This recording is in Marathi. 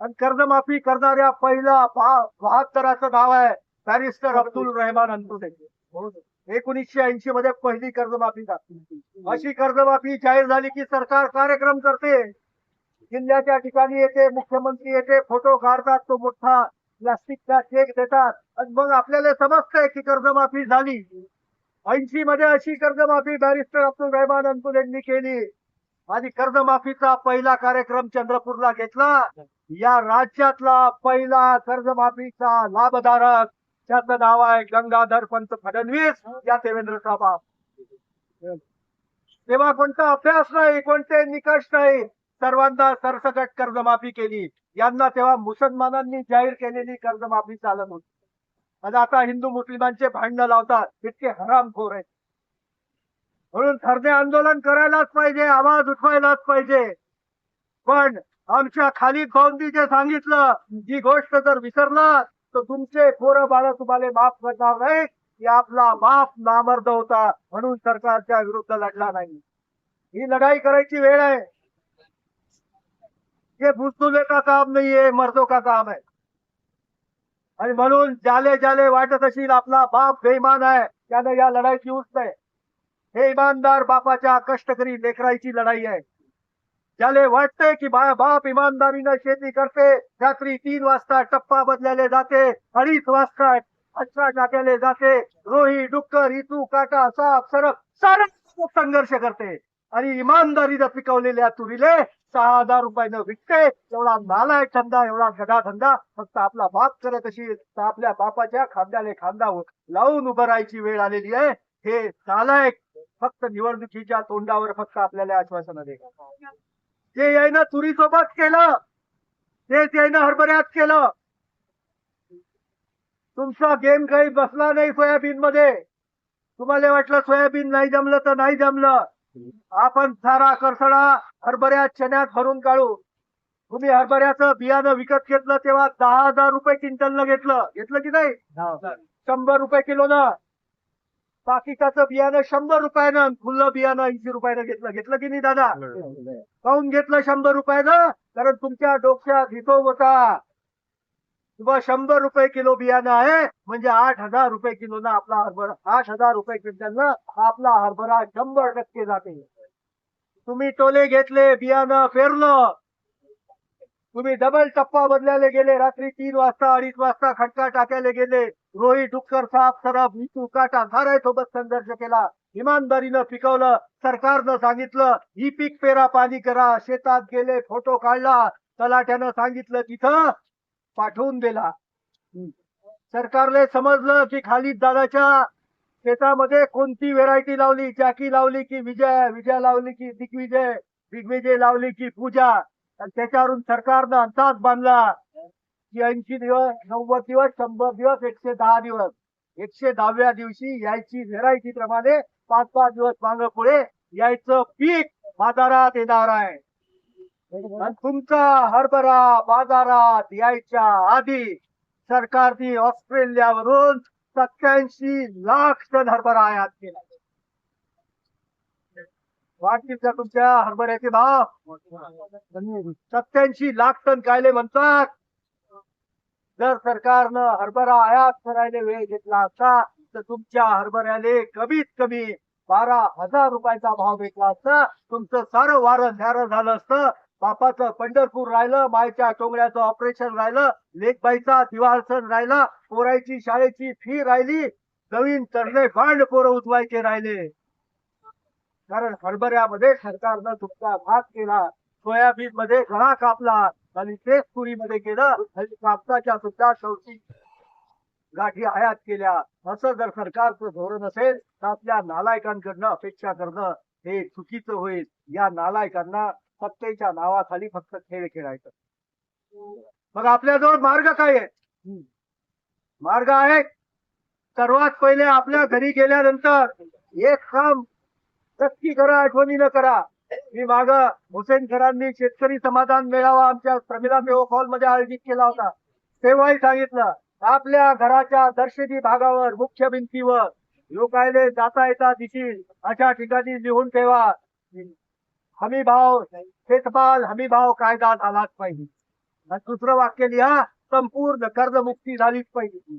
आणि कर्जमाफी करणाऱ्या पहिला बहात्तराचं नाव आहे बॅरिस्टर अब्दुल रहमान अंतुदे एकोणीसशे ऐंशी मध्ये पहिली कर्जमाफी अशी कर्जमाफी जाहीर झाली की सरकार कार्यक्रम करते. जिल्ह्याच्या ठिकाणी येते मुख्यमंत्री येते फोटो काढतात तो मोठा प्लास्टिकचा चेक देतात. आणि मग आपल्याला समजतंय की कर्जमाफी झाली. ऐंशी मध्ये अशी कर्जमाफी बॅरिस्टर अब्दुल रहमान अंतुल यांनी केली. आणि कर्जमाफीचा पहिला कार्यक्रम चंद्रपूरला घेतला. या राज्यातला पहिला कर्जमाफीचा लाभधारक त्याचं नाव आहे गंगाधर पंत फडणवीस. या देवेंद्र साबा. तेव्हा कोणता अभ्यास नाही कोणते निकष नाही सर्वांना सरसकट कर्जमाफी केली. यांना तेव्हा मुसलमानांनी जाहीर केलेली कर्जमाफी चालत होती. आणि आता हिंदू मुस्लिमांचे भांडणं लावतात. इतके हरामखोर आहेत. म्हणून धरणे आंदोलन करायलाच पाहिजे आवाज उठवायलाच पाहिजे. पण आमच्या खाली भाऊंनी जे सांगितलं ही गोष्ट जर विसरला तर तुमचे पोरं बाळ तुम्हाला माफ करणार नाही की आपला माफ नामर्द होता म्हणून सरकारच्या विरुद्ध लढला नाही. ही लढाई करायची वेळ आहे. ये बुजदुले का काम नाहीये मर्दो का काम आहे आणि म्हणून ज्याले ज्याले वाटत असेल आपला बाप बेईमान आहे त्याने या लढाईची येऊच नाही हे इमानदार बापाच्या कष्टकरी लेकराईची लढाई आहे ज्याले वाटते की बा- बाप इमानदारीनं शेती करते रात्री तीन वाजता टप्पा बदलायला जाते अडीच वाजता अठरा टाकायला जाते रोही डुक्कर इतू काटा साप सरप सारा संघर्ष करते। आणि इमानदारीनं पिकवलेल्या तुरीले सहा हजार रुपयानं विकते. एवढा नालाय धंदा एवढा गडा धंदा. फक्त आपला बाप करत असेल तर आपल्या बापाच्या खांद्याने खांदा लावून उभं राहायची वेळ आलेली आहे. हे नालायक फक्त निवडणुकीच्या तोंडावर फक्त आपल्याला आश्वासन दे ते यायनं तुरी सोबत केलं. तेच यायनं हरभऱ्यात केलं. तुमचा गेम काही बसला नाही सोयाबीन मध्ये तुम्हाला वाटलं सोयाबीन नाही जमलं तर नाही जमलं. आपण सारा करसडा हरभऱ्यात चण्यात भरून काढू. तुम्ही हरभऱ्याचं बियाणं विकत घेतलं तेव्हा दहा हजार रुपये क्विंटलनं घेतलं. घेतलं की नाही? शंभर रुपये किलोनं. पाकिटाचं बियाणं शंभर रुपयानं फुल्लं बियाणं ऐंशी रुपयानं घेतलं. घेतलं की नाही दादा? काऊन घेतलं शंभर रुपयानं कारण तुमच्या डोक्यात हिशोब होता. किंवा शंभर रुपये किलो बियाणं आहे म्हणजे आठ हजार रुपये किलोनं आपला हरभरा आठ हजार रुपये क्विंटलनं आपला हरभरा शंभर टक्के जाते. तुम्ही टोले घेतले बियाणं पेरलं. तुम्ही डबल टप्पा बदलायला गेले रात्री तीन वाजता अडीच वाजता खटका टाकायला गेले रोही डुक्कर साप सरफ नितू काटा साऱ्या सोबत संघर्ष केला इमानदारीनं पिकवलं सरकारनं सांगितलं ही पीक पेरा पाणी करा शेतात गेले फोटो काढला तलाट्यानं सांगितलं तिथं पाठवून दिला. सरकारले समजलं की खाली दादाच्या शेतामध्ये कोणती व्हेरायटी लावली? जॅकी लावली की विजय विजय लावली की दिग्विजय दिग्विजय लावली की पूजा? आणि त्याच्यावरून सरकारनं अंदाज बांधला की ऐंशी दिवस नव्वद दिवस शंभर दिवस एकशे दहा दिवस. एकशे दहाव्या दिवशी यायची व्हेरायटी प्रमाणे पाच पाच दिवस माग पुढे यायचं पीक बाजारात येणार आहे. आणि तुमचा हरभरा बाजारात यायच्या आधी सरकारने ऑस्ट्रेलियावरून सत्याऐंशी लाख टन हरभरा आयात केला. वाटतील का तुमच्या हरभऱ्याचे भाव? सत्याऐंशी लाख टन कायले म्हणतात? जर सरकारनं हरभरा आयात करायला वेळ घेतला असता तर तुमच्या हरभऱ्याले कमीत कमी बारा हजार रुपयाचा भाव भेटला असता तुमचं सारं वारं न्यारं झालं असतं बापाचं पंढरपूर राहिलं मायच्या टोंगड्याचं ऑपरेशन राहिलं लेखबाईचा दिवाळसण राहिला पोरायची शाळेची फी राहिली नवीन तरणे फांड पोरं उचवायचे राहिले. कारण हरभऱ्यामध्ये सरकारनं तुमचा भाग केला सोयाबीन मध्ये घडा कापला आणि तेच तुरीमध्ये केलं आणि कापसाच्या सुद्धा शेवटी गाठी आयात केल्या. असं जर सरकारचं धोरण असेल तर आपल्या नालायकांकडनं अपेक्षा करणं हे चुकीचं होईल. या नालायकांना सत्तेच्या नावाखाली फक्त खेळ खेळायचं. मग आपल्याजवळ मार्ग काय आहे? मार्ग आहे सर्वात पहिले आपल्या घरी गेल्यानंतर एक काम नक्की करा आठवणीनं करा. मी माग हुसेन खरांनी शेतकरी समाधान मेळावा आमच्या प्रमिला मेहो हॉलमध्ये आयोजित केला होता. तेव्हाही सांगितलं आपल्या घराच्या दर्शनी भागावर मुख्य भिंतीवर लोकायले जाता येता दिसील अशा ठिकाणी लिहून ठेवा. हमी भाव शेतमाल हमी भाव कायदा झालाच पाहिजे. आणि दुसरं वाक्य लिहा संपूर्ण कर्जमुक्ती झालीच पाहिजे.